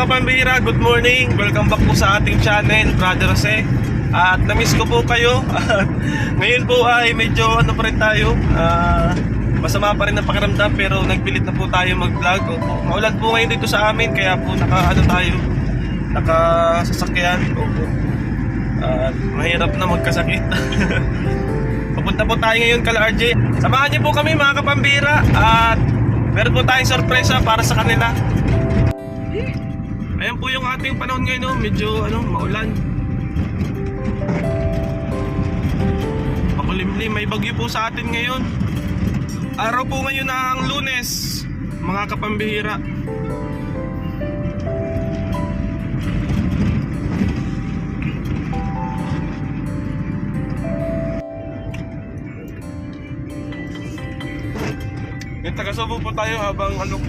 kapambira, good morning. Welcome back po sa ating channel, Brother Jose. At namiss ko po kayo. At ngayon po ay medyo ano pa rin tayo. ah, masama pa rin ang pakiramdam pero nagpilit na po tayo mag-vlog. Opo. Po ngayon dito sa amin kaya po naka ano tayo, nakasasakyan. Opo. At mahirap na magkasakit. Papunta po tayo ngayon kala RJ. Samahan niyo po kami mga kapambira at meron po tayong sorpresa para sa kanila. Ayan po yung ating panahon ngayon, no? medyo ano, maulan. Makulimlim, may bagyo po sa atin ngayon. Araw po ngayon ng lunes, mga kapambihira. Yung taga-subo po tayo habang ano,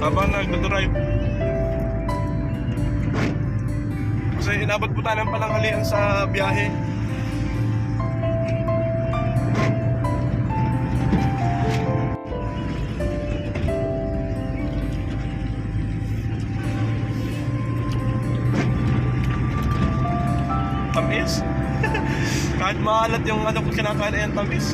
habang nagdodrive. Kasi inabot po tayo ng palanghalian sa biyahe. Tamis? Kahit maalat yung ano ko kinakain ang tamis.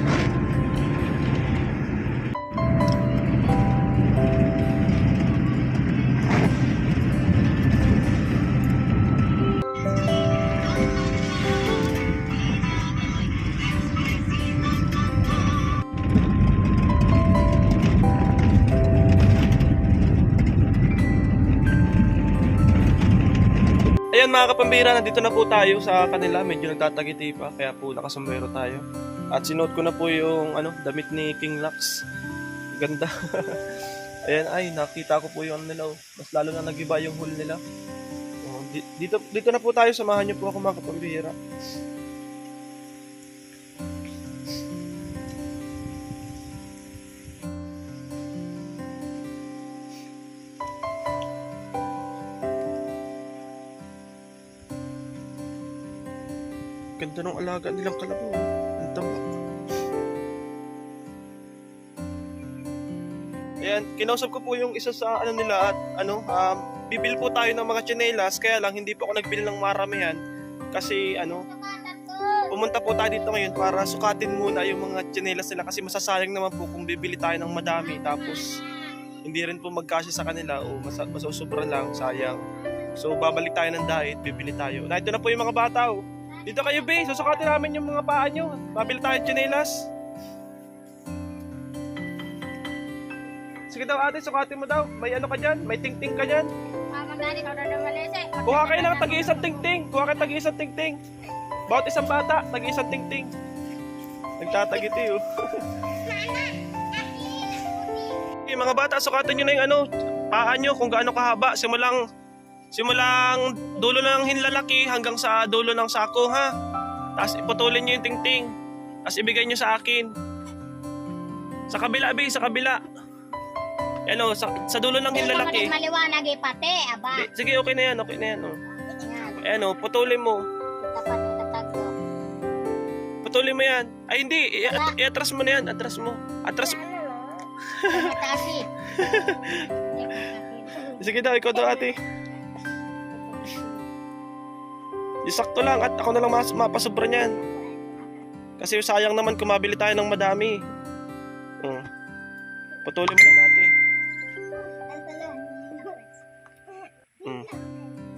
Ayan mga kapambira, nandito na po tayo sa kanila. Medyo nagtatagiti pa, kaya po nakasombrero tayo. At sinuot ko na po yung ano, damit ni King Lux. Ganda. Ayan, ay, nakita ko po yung ano nila. oh. Mas lalo na nagiba yung hull nila. Oh, di- dito, dito na po tayo, samahan niyo po ako mga kapambira. Ganda ng alaga nilang kalabaw. Ang tamba. Ayan, kinausap ko po yung isa sa ano nila at ano, um, bibil po tayo ng mga tsinelas kaya lang hindi po ako nagbili ng maramihan kasi ano, pumunta po tayo dito ngayon para sukatin muna yung mga tsinelas nila kasi masasayang naman po kung bibili tayo ng madami tapos hindi rin po magkasya sa kanila o mas masusubra lang, sayang. So babalik tayo ng diet, bibili tayo. Na ito na po yung mga bata oh. Dito kayo, be. Susukatin namin yung mga paa nyo. Babili tayo ng tsinelas. Sige daw ate, sukatin mo daw. May ano ka dyan? May ting-ting ka dyan? Kuha kayo ng tag-iisang ting-ting. Kuha kayo tag-iisang ting-ting. Bawat isang bata, tag-iisang ting-ting. Nagtatagiti oh. Yung mga bata, sukatin nyo na yung ano, paa nyo kung gaano kahaba. Simulang, simulang dulo ng hinlalaki hanggang sa dulo ng sako ha. Tapos iputulin nyo yung ting-ting. Tapos ibigay nyo sa akin. Sa kabila, be, sa kabila. Ano, sa, sa dulo ng hinlalaki. Maliwanag eh, pati, aba. Di- Sige, okay na yan, okay na yan. Oh. Yan, Ayan, oh, putulin mo. tatag ko. Putulin mo yan. Ay, hindi. At- i-atras mo na yan. Atras mo. Atras. Matasi. Sige daw, ikaw daw ate. Isakto lang at ako na lang mas mapasobra niyan. Kasi sayang naman kung mabili tayo ng madami. Oh. Putulin mo na natin. Mm.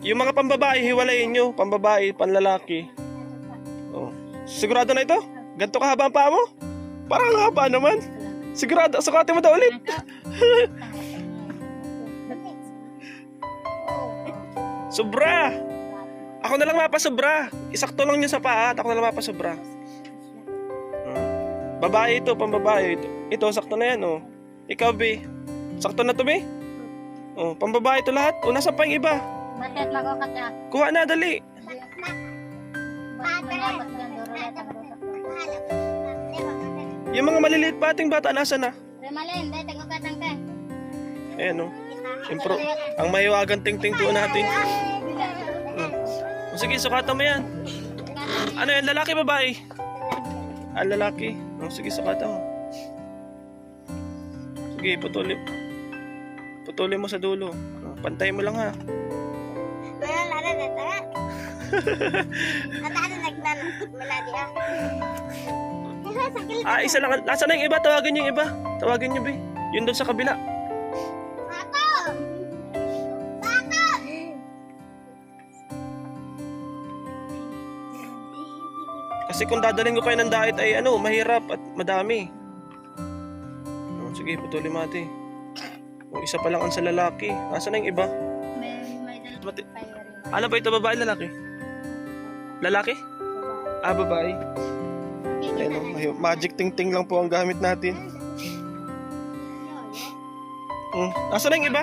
Yung mga pambabae, hiwalayin nyo. Pambabae, panlalaki. Oh. Sigurado na ito? Ganto kahaba ang paa mo? Parang ang haba naman. Sigurado, sukatin mo daw ulit. Sobra! Ako na lang mapasobra. Isakto lang yun sa paa at ako na lang mapasobra. Hmm. Babae ito, pambabae ito. Ito, sakto na yan, oh. Ikaw, B. Sakto na to, B? Oh, pambabae ito lahat. O, nasa pa yung iba? Batet magukat na. Kuha na, dali. Yung mga maliliit pa ating bata, nasa na? Remalin, dahil tagukat ang kay. Ayan, oh. Impro ang mahiwagang ting-ting po natin. Sige, sukatan mo yan. Ano yan? Lalaki babae? Ah, lalaki. Oh, sige, sukatan mo. Sige, putuli. Putuli mo sa dulo. Oh, pantay mo lang ha. Wala na na na. At ano nagnanakot mo na diya? Ah, isa lang. Nasaan na yung iba? Tawagin yung iba. Tawagin nyo, be. Yun doon sa kabila. Kasi kung dadalhin ko kayo ng diet ay ano, mahirap at madami. Oh, sige, putuli mati. Yung isa pa lang ang sa lalaki. Nasaan na yung iba? May, may dalawa rin. Ano ba ito, babae, lalaki? Lalaki? Ah, babae. Ayan, oh, may magic ting-ting lang po ang gamit natin. Hmm. Nasaan na yung iba?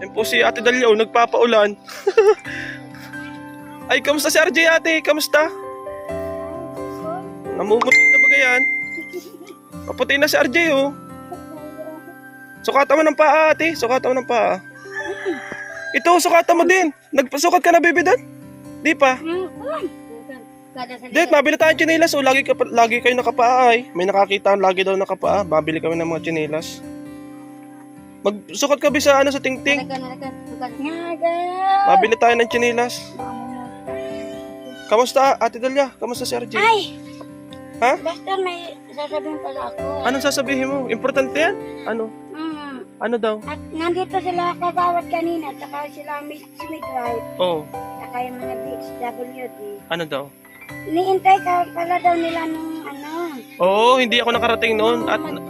Yan po si Ate Dalia, oh, nagpapaulan. Ay, kamusta si RJ ate? Kamusta? Namumuti na ba yan? Paputi na si RJ oh. Sukatan mo ng paa ate, sukatan mo ng paa. Ito, sukatan mo din. Nagpasukat ka na baby doon? Di pa. Dad, mabili tayo ng chinelas. O, lagi, ka, lagi kayo nakapaa ay. May nakakita lagi daw nakapaa. Babili kami ng mga chinelas. Magsukat ka ba sa ano sa tingting? Mabili tayo ng chinelas. Kamusta, Ate Dalia? Kamusta si RJ? Ay! Ha? Basta may sasabihin pala ako. Anong sasabihin mo? Importante yan? Ano? Mm. Ano daw? At nandito sila kagawad kanina, tsaka sila Miss Midwife, Oo. tsaka yung mga BHWD. Ano daw? Niintay ka pala daw nila nung ano. Oo, hindi ako nakarating noon. At Mm,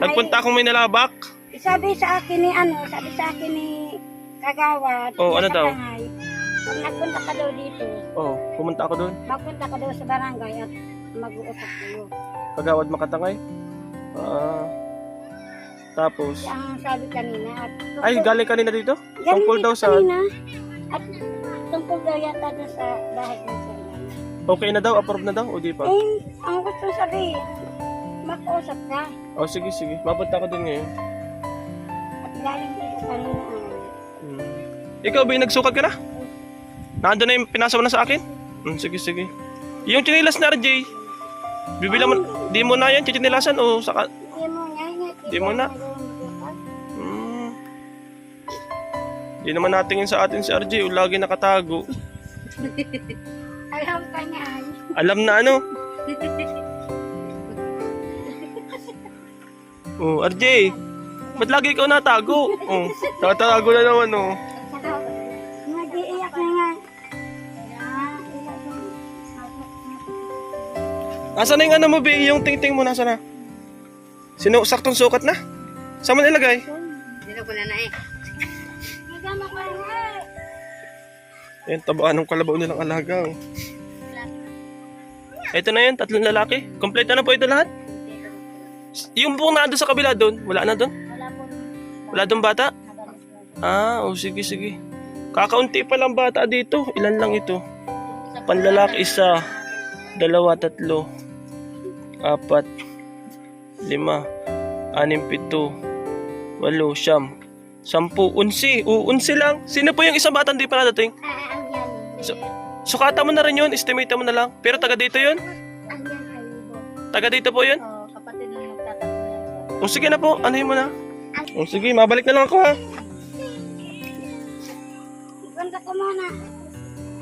nagpunta akong may nalabak. ay, sabi sa akin ni ano, sabi sa akin ni kagawad. Oh, ano sa daw? Tangay, Pag nagpunta ka daw dito, Oo, pumunta ako doon. magpunta ka daw sa barangay at mag-uusap kayo. Kagawad makatangay. Ah. tapos, ang sabi kanina. At ay, galing kanina dito? Galing Tungkol dito daw sa, Kanina, at tungkol daw yata doon sa bahay ng sa okay na daw, approve na daw, o di pa? Eh, ang gusto sabihin, mag-usap ka. O, sige, sige. Mapunta ko din ngayon. At galing dito kanina. Hmm. Ikaw, ba nagsukat ka na? Nandun na yung pinasa mo na sa akin? Hmm, sige, sige. Yung chinilas na RJ, bibila mo, di mo na yan, chichinilasan o saka. Di mo na. hmm. Di naman natingin sa atin si RJ, o lagi nakatago. Alam ka niya. Alam na ano. Oh, RJ, ba't lagi ikaw natago? Oh, tatago na naman oh. Nasaan na yung ano mo, Bi? Yung tingting mo, nasaan na? Sino, saktong sukat na? Saan mo nilagay? Dito ko na na eh. Nagama ko Ayan, tabaan ng kalabaw nilang alaga. Oh. Ito na yun, tatlong lalaki. Kompleto na po ito lahat. Yung buong nando sa kabila doon, wala na doon? Wala po. Wala doon bata? Ah, oh, sige, sige. Kakaunti pa lang bata dito. Ilan lang ito? Panlalaki isa, dalawa, tatlo, apat, lima, anim, pito, walo, siyam, sampu, unsi. O, unsi lang. Sino po yung isang bata hindi pa nadating? Ah, yan. So- Sukata mo na rin yun, estimate mo na lang. Pero taga dito yun? Libo. Taga dito po yun? O sige na po, anuhin mo na. O sige, mabalik na lang ako ha.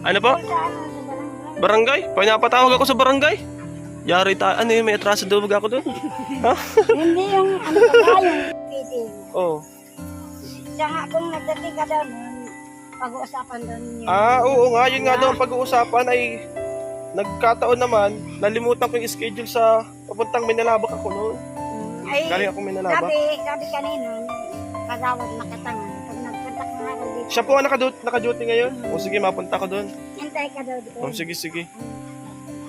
Ano po? Ano. Barangay? Pinapatawag ako sa barangay. Yari tayo. Ano yun, may atraso dubog ako doon. ha? Hindi yung ano ba, yung feeding. Oo. Siya nga kung nagdating ka doon, pag-uusapan doon yun. Ah, oo nga. Yun nga daw ang pag-uusapan ay nagkataon naman, nalimutan ko yung schedule sa papuntang Minalabak ako noon. Mm, Ay, Galing ako Minalabak. sabi, sabi kanina, kagawad makatangan. Pag nagpunta ka nga dito, Siya po ang nakadu- naka-duty ngayon. O sige, mapunta ko doon. hintay ka daw doon. O sige, sige.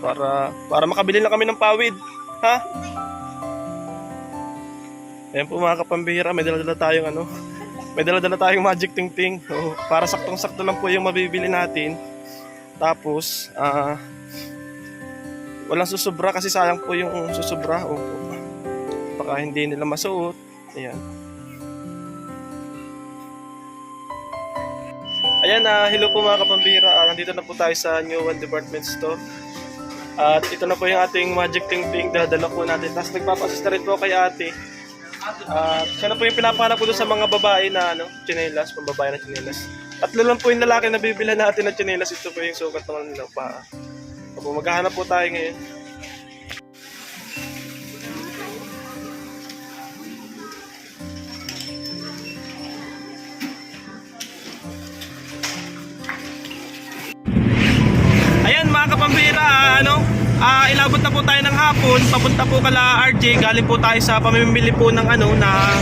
Para para makabili lang kami ng pawid. Ha? Ayan po mga kapambihira, may dala-dala tayong ano. May dala-dala tayong magic ting-ting. O, para saktong-sakto lang po yung mabibili natin. Tapos, ah... walang susubra kasi sayang po yung susubra. O, baka hindi nila masuot. Ayan. Ayan, ah, hello po mga kapambira. Ah, nandito na po tayo sa New One Department Store. At ito na po yung ating Magic Ting Ting. Dadala po natin. Tapos nagpapasista rin po kay ate. At siya na po yung pinapahanap ko sa mga babae na ano, chinelas, pambabae na chinelas. Tatlo lang po yung lalaki na bibila natin ng tsinelas. Ito po yung sukat ng nilang paa. Opo, maghahanap po tayo ngayon. Ayan mga kapambira, ah, ano, ah, ilabot na po tayo ng hapon, papunta po kala RJ, galing po tayo sa pamimili po ng ano, ng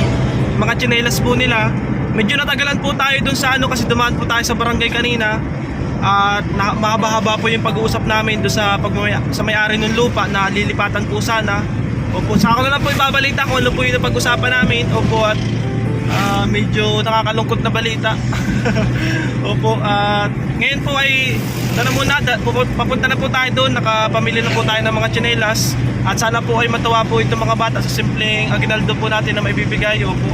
mga tsinelas po nila. Medyo natagalan po tayo dun sa ano kasi dumaan po tayo sa barangay kanina. At na, mahaba-haba po yung pag-uusap namin doon sa pagmamaya, sa may-ari ng lupa na lilipatan po sana. Opo, sa ako na lang po ibabalita kung ano po yung pag-usapan namin. Opo, at ah, medyo nakakalungkot na balita. Opo, at ngayon po ay sana muna, papunta na po tayo doon, nakapamili na po tayo ng mga tsinelas. At sana po ay matawa po itong mga bata sa simpleng aginaldo po natin na maibibigay. Opo.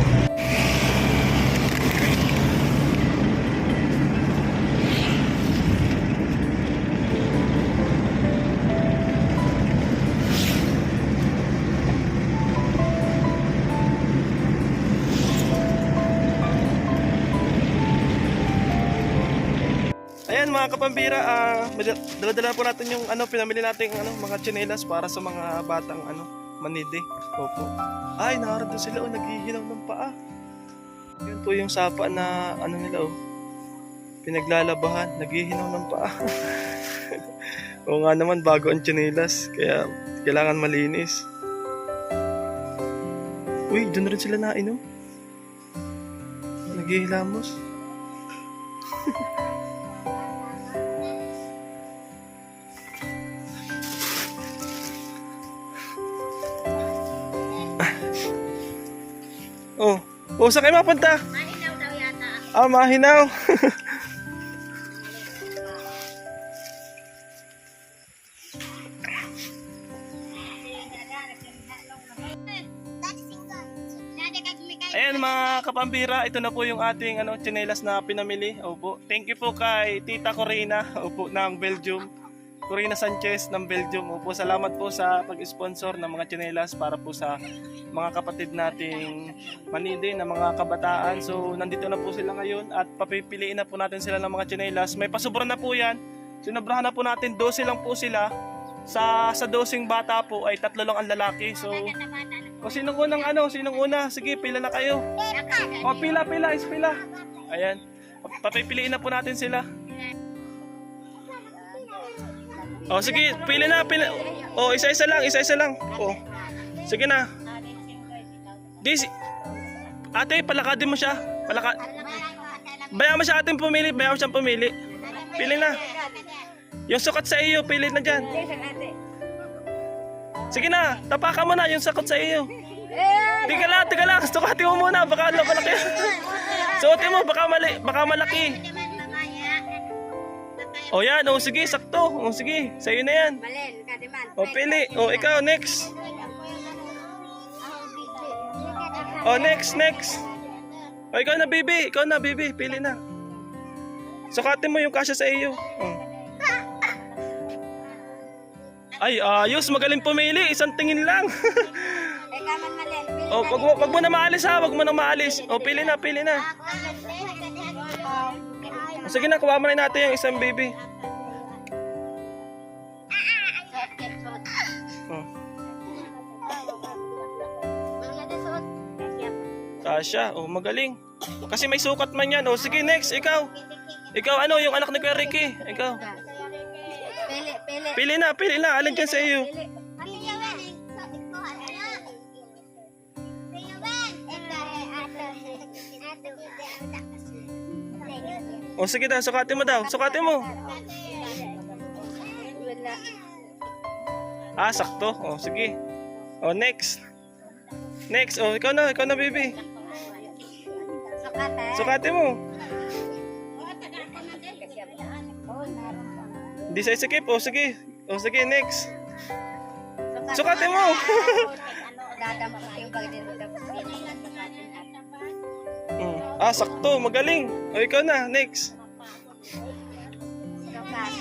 Ayan mga kapambira, mada- dala-dala po natin yung ano, pinamili natin ano, mga tsinelas para sa mga batang ano, manide. Opo. Ay, naroon doon sila, oh, naghihinaw ng paa. Yun po yung sapa na ano nila, oh, pinaglalabahan, naghihinaw ng paa. Oo nga naman, bago ang tsinelas, kaya kailangan malinis. Uy, doon na rin sila nainom. Naghihilamos. Oh, oh saan kayo mapunta? Mahinaw daw yata. Ah, mahinaw. Ayan mga kapambira, ito na po yung ating ano, tsinelas na pinamili. Opo. Thank you po kay Tita Corina, opo, ng Belgium. Corina Sanchez ng Belgium. Opo, salamat po sa pag-sponsor ng mga tsinelas para po sa mga kapatid nating manide na mga kabataan. So, nandito na po sila ngayon at papipiliin na po natin sila ng mga tsinelas. May pasubra na po yan. Sinabrahan na po natin, 12 lang po sila. Sa sa dosing bata po ay tatlo lang ang lalaki. So, o sinong unang ano, sinong una? Sige, pila na kayo. O pila, pila, is pila. Ayan. Papipiliin na po natin sila. O sige, pila na, pila. O isa-isa lang, isa-isa lang. O. Sige na. Si- ate, palakadin mo siya. Palaka... Bayaan mo siya ating pumili, bayaan mo siyang pumili. Pili na. Yung sukat sa iyo, pili na dyan. Sige na, tapakan mo na yung sakot sa iyo. Tiga lang, tiga lang. Sukatin mo muna, baka ano malaki. Suotin mo, baka mali, baka malaki. O yan, o sige, sakto. O sige, sa'yo na yan. Malen, kadiman. O pili. O ikaw, next. O next, next. O ikaw na, baby. Ikaw na, baby. Pili na. Sukatin mo yung kasya sa iyo. O. Ay, ayos. Magaling pumili. Isang tingin lang. O, wag, mo- wag mo na maalis ha. Wag mo na maalis. O, pili na, pili na. Sige na, kuha na natin yung isang baby. O. Kasya, oh magaling. Kasi may sukat man yan. Oh, sige next, ikaw. Ikaw ano, yung anak ni Kuya Ricky. Ikaw. Pili, pili. Pili na, pili na. Alin dyan sa iyo? O sige daw, sukatin mo daw. Sukatin mo. Ah, sakto. O, sige. O, next. Next. O, ikaw na, ikaw na, baby. Sukat. Sukatin mo. Hindi sa isikip. O, sige. O, sige, next. Sukat. Sukatin mo. Dadampot yung Ah, sakto. Magaling. O, ikaw na. Next.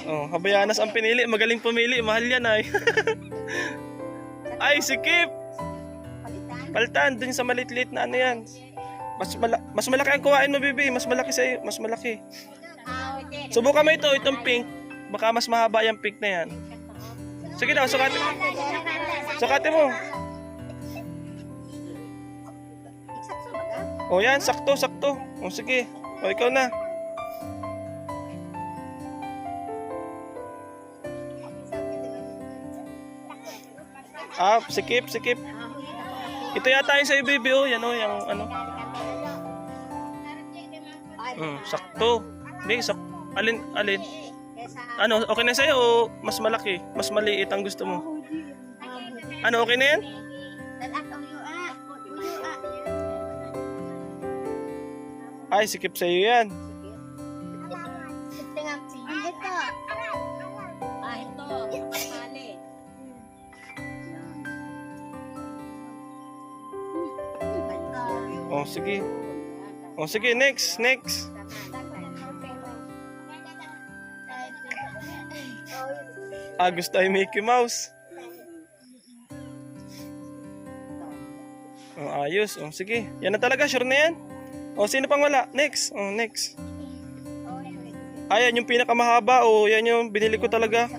Oh, habayanas ang pinili. Magaling pumili. Mahal yan ay. ay, sikip. Palitan. Paltan, dun sa malitlit na ano yan. Mas, mala- mas malaki ang kuhain mo, baby. Mas malaki sa'yo. Mas malaki. Subukan mo ito, itong pink. Baka mas mahaba yung pink na yan. Sige daw, sukatin mo. Sukatin mo. O yan, sakto, sakto. O sige. O ikaw na. Ah, sikip, sikip. Ito yata yung sa baby, oh. Yan, oh, yung ano. Mm, sakto. Hindi, sak alin, alin. Ano, okay na sa'yo o mas malaki? Mas maliit ang gusto mo? Ano, okay na yan? Ay, sikip sa'yo yan. Oh, sige. Oh, sige, next, next. Ah, gusto ay Mickey Mouse. Oh, ayos. Oh, sige. Yan na talaga, sure na yan. Oh, sino pang wala? Next. Oh, next. Ayan yung pinakamahaba. Oh, yan yung binili ko talaga.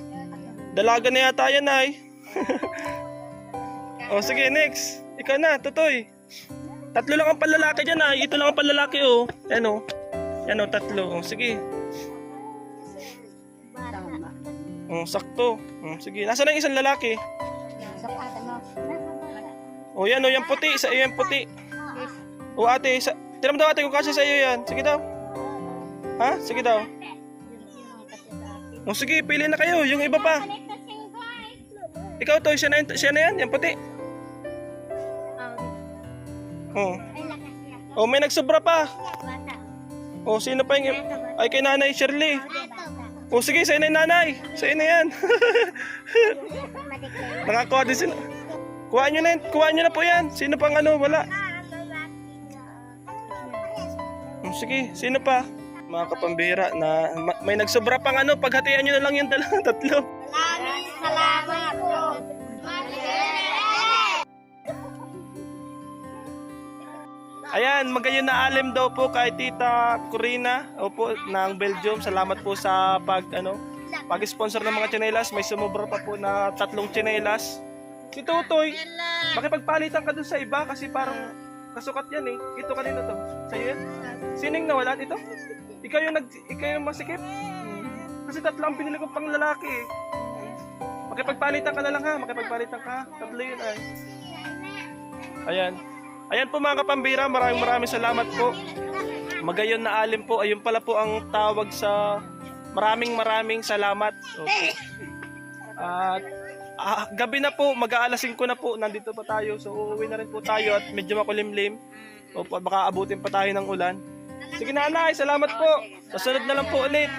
Dalaga na yata yan, ay. oh, sige, next. Ikaw na, tutoy. Tatlo lang ang panlalaki dyan, ay. Ito lang ang panlalaki, oh. Yan, oh. Yan, oh, tatlo. Oh, sige. Oh, sakto. Oh, sige. Nasaan ang isang lalaki? Oh, yan, oh, yung puti. Sa iyo yung puti. Oh, ate, sa... Tiram daw ate kung kasi sa iyo yan. Sige daw. Ha? Sige daw. Oh, sige, pili na kayo. Yung iba pa. Ikaw to, siya na, yun- siya na yan, yung puti. Oh. Oh, may nagsobra pa. Oh, sino pa yung... Ay, kay Nanay Shirley. Oh, sige, sa'yo na yung nanay. Sa'yo na yan. Nakakuha din sila. Kuha nyo na. Kuha nyo na po yan. Sino pang ano? Wala. Sige, sino pa? Mga kapambira na ma- may nagsobra pang ano, paghatian nyo na lang yung dalawa, tatlo. Salamat po. Ayan, magayon na alim daw po kay Tita Corina opo, ng Belgium. Salamat po sa pag ano, pag-sponsor ng mga tsinelas. May sumobra pa po na tatlong tsinelas. Si Tutoy, makipagpalitan ka dun sa iba kasi parang kasukat yan eh. Ito kanina to. Sa'yo yan? Sining nawalan ito? Ikaw yung nag ikaw yung masikip? Kasi tatlo ang pinili ko pang lalaki eh. Makipagpalitan ka na lang ha, makipagpalitan ka. Tatlo yun ay. Ayan. Ayan po mga kapambira, maraming maraming salamat po. Magayon na alim po, ayun pala po ang tawag sa maraming maraming salamat. Okay. At ah, gabi na po, mag-aalas 5 na po, nandito pa tayo. So uuwi na rin po tayo at medyo makulimlim. Opo, baka abutin pa tayo ng ulan. Sige nanay, salamat po. Sasunod na lang po ulit.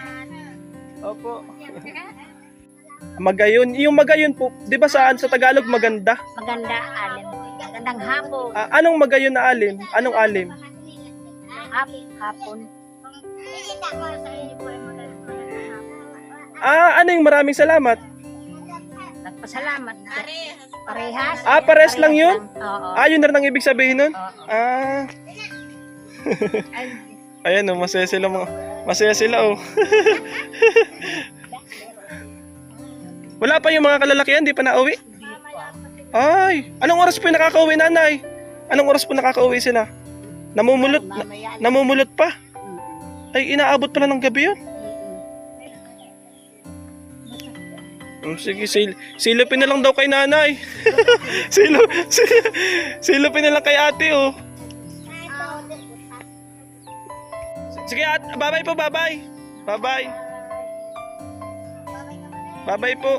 Opo. Magayon, yung magayon po, 'di ba saan sa Tagalog maganda? Maganda alim. Magandang hapon. Ah, anong magayon na alim? Anong alim? Hap, hapon. Ah, ano yung maraming salamat? Nagpasalamat. Parehas. Ah, pares lang yun? Oo. Ah, yun na rin ang ibig sabihin nun? Oo. Ah, Ay, ayan oh, masaya sila mga, masaya sila oh. Wala pa yung mga kalalakihan, di pa nauwi? Ay, anong oras po yung nakakauwi nanay? Anong oras po nakakauwi sila? Namumulot, na. namumulot pa? Ay, inaabot pala ng gabi yun? Mm, Sige, sil silupin na lang daw kay nanay. Silo, sil- silupin na lang kay ate, oh. Sige, at, bye-bye po, bye-bye. Bye-bye. Bye-bye po.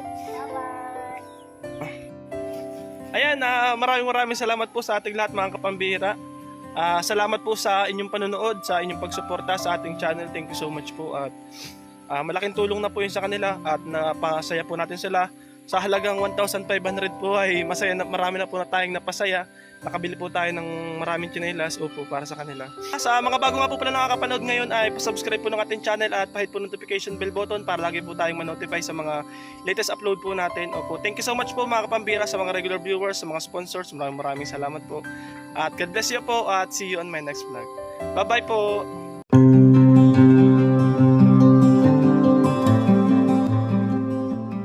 Ayan, ah, maraming maraming salamat po sa ating lahat mga kapambira. Ah, salamat po sa inyong panonood, sa inyong pagsuporta sa ating channel. Thank you so much po. At ah, malaking tulong na po yun sa kanila at napasaya po natin sila sa halagang 1,500 po ay masaya na, marami na po na tayong napasaya. Nakabili po tayo ng maraming chinelas upo para sa kanila. Sa mga bago nga po pala nakakapanood ngayon ay subscribe po ng ating channel at pahit po notification bell button para lagi po tayong ma-notify sa mga latest upload po natin. Opo, thank you so much po mga kapambira sa mga regular viewers, sa mga sponsors. Maraming maraming salamat po. At God bless you po at see you on my next vlog. Bye-bye po!